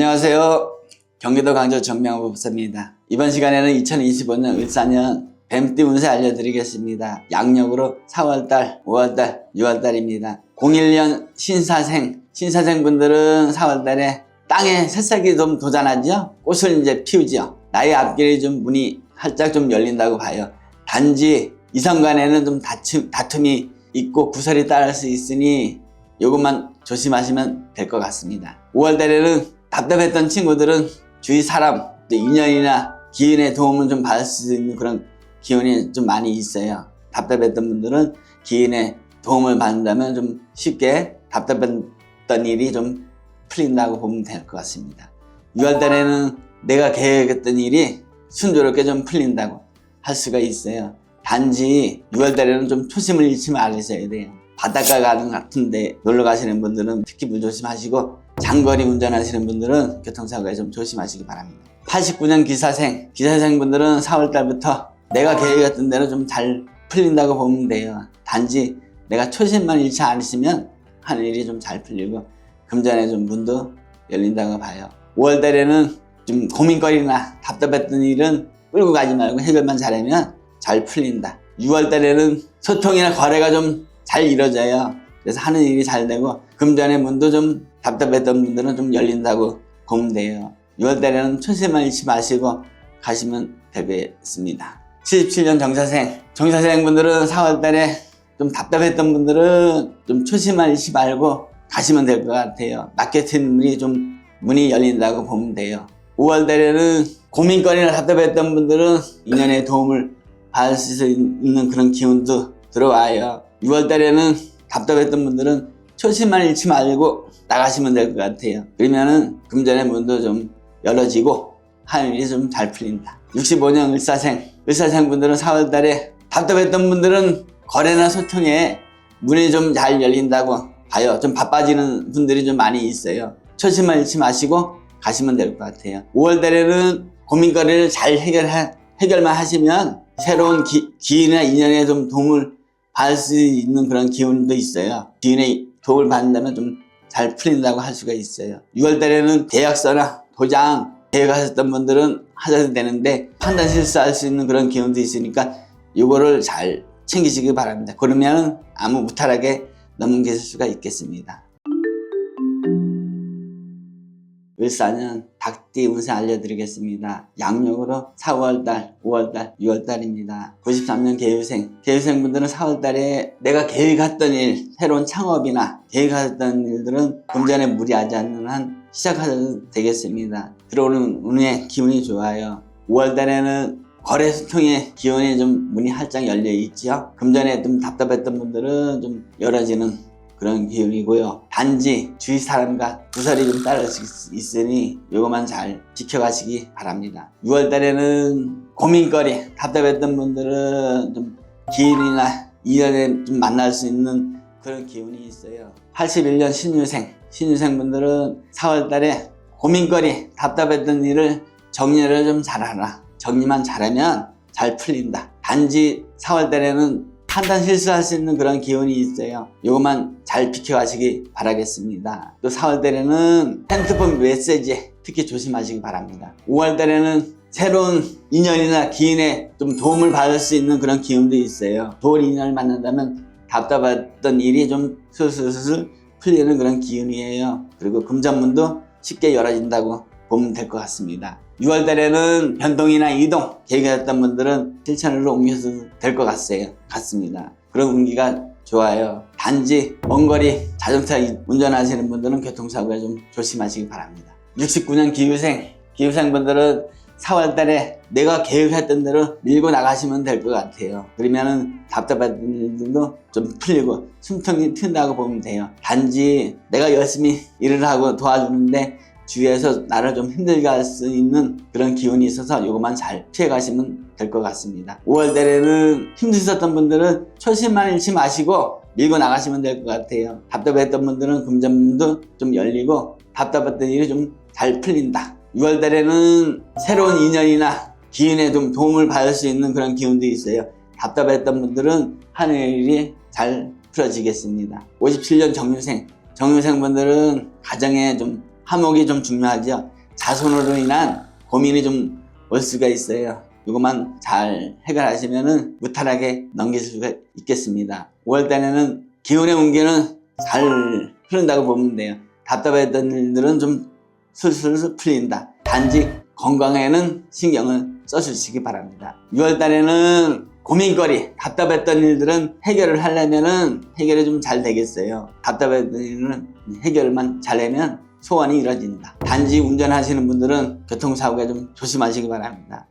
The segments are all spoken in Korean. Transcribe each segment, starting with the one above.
안녕하세요. 경기도 광주 정명호 법사입니다. 이번 시간에는 2025년 을사년 뱀띠 운세 알려드리겠습니다. 양력으로 4월달, 5월달, 6월달입니다. 01년 신사생, 신사생 분들은 4월달에 땅에 새싹이 좀 도전하죠? 꽃을 이제 피우죠? 나의 앞길이 좀 문이 활짝 좀 열린다고 봐요. 단지 이성 간에는 좀 다툼, 다툼이 있고 구설이 따를 수 있으니 이것만 조심하시면 될 것 같습니다. 5월달에는 답답했던 친구들은 주위 사람, 또 인연이나 기운의 도움을 좀 받을 수 있는 그런 기운이 좀 많이 있어요. 답답했던 분들은 기운의 도움을 받는다면 좀 쉽게 답답했던 일이 좀 풀린다고 보면 될 것 같습니다. 6월 달에는 내가 계획했던 일이 순조롭게 좀 풀린다고 할 수가 있어요. 단지 6월 달에는 좀 초심을 잃지 말으셔야 돼요. 바닷가 가는 같은데 놀러 가시는 분들은 특히 물 조심하시고 장거리 운전하시는 분들은 교통사고에 좀 조심하시기 바랍니다. 89년 기사생, 기사생 분들은 4월달부터 내가 계획했던 대로 좀 잘 풀린다고 보면 돼요. 단지 내가 초심만 잃지 않으시면 하는 일이 좀 잘 풀리고 금전에 좀 문도 열린다고 봐요. 5월달에는 좀 고민거리나 답답했던 일은 끌고 가지 말고 해결만 잘하면 잘 풀린다. 6월달에는 소통이나 거래가 좀 잘 이루어져요. 그래서 하는 일이 잘 되고 금전의 문도 좀 답답했던 분들은 좀 열린다고 보면 돼요. 6월 달에는 초심만 잃지 마시고 가시면 되겠습니다. 77년 정사생, 정사생 분들은 4월 달에 좀 답답했던 분들은 좀 초심만 잃지 말고 가시면 될 것 같아요. 마케팅 문이 좀 문이 열린다고 보면 돼요. 5월 달에는 고민거리나 답답했던 분들은 인연의 도움을 받을 수 있는 그런 기운도 들어와요. 6월 달에는 답답했던 분들은 초심만 잃지 말고 나가시면 될 것 같아요. 그러면은 금전의 문도 좀 열어지고 하는 일이 좀 잘 풀린다. 65년 을사생, 을사생 분들은 4월 달에 답답했던 분들은 거래나 소통에 문이 좀 잘 열린다고 봐요. 좀 바빠지는 분들이 좀 많이 있어요. 초심만 잃지 마시고 가시면 될 것 같아요. 5월 달에는 고민거리를 잘 해결하, 해결만 하시면 새로운 기, 기인이나 인연에 좀 도움을 받을 수 있는 그런 기운도 있어요. 기운의 도움을 받는다면 좀 잘 풀린다고 할 수가 있어요. 6월 달에는 계약서나 도장 계획하셨던 분들은 하셔도 되는데 판단 실수할 수 있는 그런 기운도 있으니까 이거를 잘 챙기시기 바랍니다. 그러면 아무 무탈하게 넘길 수가 있겠습니다. 을사는 닭띠 운세 알려드리겠습니다. 양력으로 4월달, 5월달, 6월달입니다. 93년 개유생, 개유생 분들은 4월달에 내가 계획했던 일, 새로운 창업이나 계획했던 일들은 금전에 무리하지 않는 한 시작하셔도 되겠습니다. 들어오는 운의 기운이 좋아요. 5월달에는 거래 소통의 기운이 좀 문이 활짝 열려 있죠. 금전에 좀 답답했던 분들은 좀 열어지는 그런 기운이고요. 단지 주위 사람과 구설이 좀 따를 수 있- 있으니 이것만 잘 지켜가시기 바랍니다. 6월 달에는 고민거리, 답답했던 분들은 좀 기인이나 인연에 좀 만날 수 있는 그런 기운이 있어요. 81년 신유생, 신유생 분들은 4월 달에 고민거리, 답답했던 일을 정리를 좀 잘하라. 정리만 잘하면 잘 풀린다. 단지 4월 달에는 판단 실수할 수 있는 그런 기운이 있어요. 이것만 잘 비켜가시기 바라겠습니다. 또 4월 달에는 핸드폰 메시지 특히 조심하시기 바랍니다. 5월 달에는 새로운 인연이나 기인에 좀 도움을 받을 수 있는 그런 기운도 있어요. 좋은 인연을 만난다면 답답했던 일이 좀 슬슬슬 풀리는 그런 기운이에요. 그리고 금전문도 쉽게 열어진다고 보면 될 것 같습니다. 6월 달에는 변동이나 이동 계획했던 분들은 실천으로 옮겨서 될것 같아요. 같습니다. 그런 운기가 좋아요. 단지 먼 거리 자동차 운전하시는 분들은 교통사고에 좀 조심하시기 바랍니다. 69년 기후생, 기후생 분들은 4월 달에 내가 계획했던 대로 밀고 나가시면 될 것 같아요. 그러면은 답답한 일들도 좀 풀리고 숨통이 튄다고 보면 돼요. 단지 내가 열심히 일을 하고 도와주는데 주위에서 나를 좀 힘들게 할 수 있는 그런 기운이 있어서 이것만 잘 피해 가시면 될 것 같습니다. 5월 달에는 힘드셨던 분들은 초심만 잃지 마시고 밀고 나가시면 될 것 같아요. 답답했던 분들은 금전문도 좀 열리고 답답했던 일이 좀 잘 풀린다. 6월 달에는 새로운 인연이나 기운에 좀 도움을 받을 수 있는 그런 기운도 있어요. 답답했던 분들은 하는 일이 잘 풀어지겠습니다. 57년 정유생, 정유생 분들은 가정에 좀 화목이 좀 중요하죠. 자손으로 인한 고민이 좀 올 수가 있어요. 이것만 잘 해결하시면은 무탈하게 넘기실 수가 있겠습니다. 5월 달에는 기운의 문제는 잘 흐른다고 보면 돼요. 답답했던 일들은 좀 술술 풀린다. 단지 건강에는 신경을 써주시기 바랍니다. 6월 달에는 고민거리, 답답했던 일들은 해결을 하려면은 해결이 좀 잘 되겠어요. 답답했던 일은 해결만 잘하면 소원이 이루어진다. 단지 운전하시는 분들은 교통사고에 좀 조심하시기 바랍니다.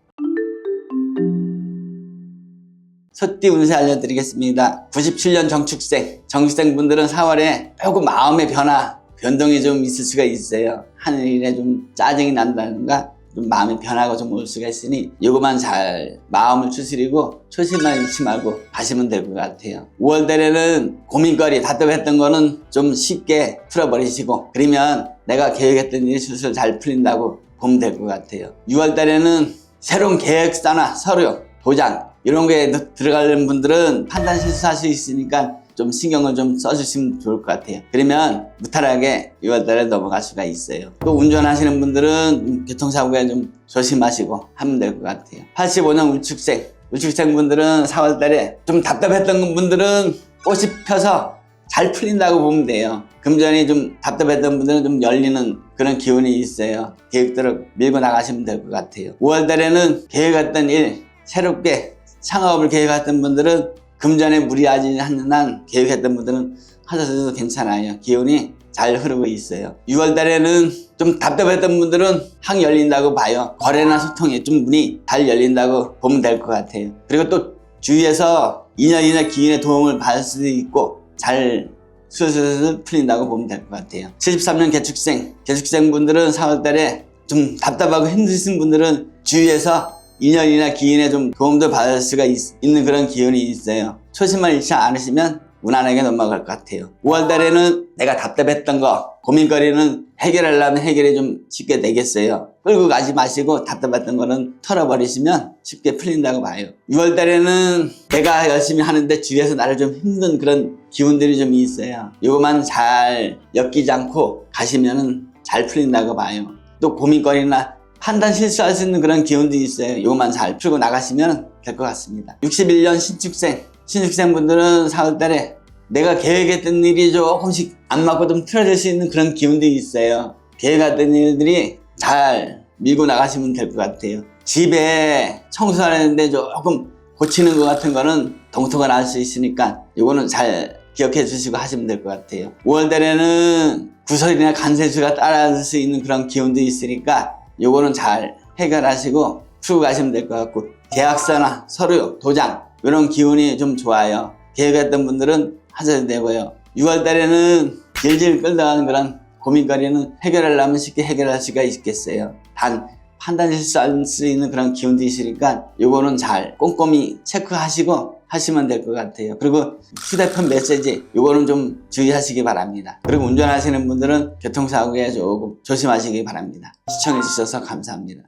소띠 운세 알려드리겠습니다. 97년 정축생, 정축생 분들은 4월에 조금 마음의 변화, 변동이 좀 있을 수가 있어요. 하는 일에 좀 짜증이 난다든가 좀 마음의 변화가 좀 올 수가 있으니 이거만 잘 마음을 추스리고 초심만 잃지 말고 가시면 될 것 같아요. 5월 달에는 고민거리 답답했던 거는 좀 쉽게 풀어버리시고 그러면 내가 계획했던 일이 술술 잘 풀린다고 보면 될 것 같아요. 6월 달에는 새로운 계획서나 서류, 도장 이런 거에 들어가는 분들은 판단 실수할 수 있으니까 좀 신경을 좀 써주시면 좋을 것 같아요. 그러면 무탈하게 6월달에 넘어갈 수가 있어요. 또 운전하시는 분들은 교통사고에 좀 조심하시고 하면 될 것 같아요. 85년 울축생, 울축생 분들은 4월달에 좀 답답했던 분들은 꽃이 펴서 잘 풀린다고 보면 돼요. 금전이 좀 답답했던 분들은 좀 열리는 그런 기운이 있어요. 계획대로 밀고 나가시면 될 것 같아요. 5월달에는 계획했던 일, 새롭게 창업을 계획했던 분들은 금전에 무리하지 않는 한 계획했던 분들은 하셔도 괜찮아요. 기운이 잘 흐르고 있어요. 6월 달에는 좀 답답했던 분들은 항 열린다고 봐요. 거래나 소통에 좀 문이 잘 열린다고 보면 될 것 같아요. 그리고 또 주위에서 인연이나 기인의 도움을 받을 수도 있고 잘 술술술 풀린다고 보면 될 것 같아요. 73년 개축생, 개축생 분들은 4월 달에 좀 답답하고 힘드신 분들은 주위에서 인연이나 기인의 좀 도움도 받을 수가 있, 는 그런 기운이 있어요. 초심만 잃지 않으시면 무난하게 넘어갈 것 같아요. 5월 달에는 내가 답답했던 거, 고민거리는 해결하려면 해결이 좀 쉽게 되겠어요. 끌고 가지 마시고 답답했던 거는 털어버리시면 쉽게 풀린다고 봐요. 6월 달에는 내가 열심히 하는데 주위에서 나를 좀 힘든 그런 기운들이 좀 있어요. 이거만 잘 엮이지 않고 가시면은 잘 풀린다고 봐요. 또 고민거리나 판단 실수할 수 있는 그런 기운도 있어요. 이것만 잘 풀고 나가시면 될 것 같습니다. 61년 신축생, 신축생 분들은 4월 달에 내가 계획했던 일이 조금씩 안 맞고 좀 틀어질 수 있는 그런 기운도 있어요. 계획했던 일들이 잘 밀고 나가시면 될 것 같아요. 집에 청소하는데 조금 고치는 것 같은 거는 동토가 날 수 있으니까 이거는 잘 기억해 주시고 하시면 될 것 같아요. 5월 달에는 구설이나 간세수가 따라줄 수 있는 그런 기운도 있으니까 요거는 잘 해결하시고 풀고 가시면 될 것 같고 계약서나 서류, 도장 이런 기운이 좀 좋아요. 계획했던 분들은 하셔도 되고요. 6월 달에는 질질 끌다가는 그런 고민거리는 해결하려면 쉽게 해결할 수가 있겠어요. 단 판단 실수할 수 있는 그런 기운도 있으니까 요거는 잘 꼼꼼히 체크하시고 하시면 될 것 같아요. 그리고 휴대폰 메시지 요거는 좀 주의하시기 바랍니다. 그리고 운전하시는 분들은 교통사고에 조금 조심하시기 바랍니다. 시청해 주셔서 감사합니다.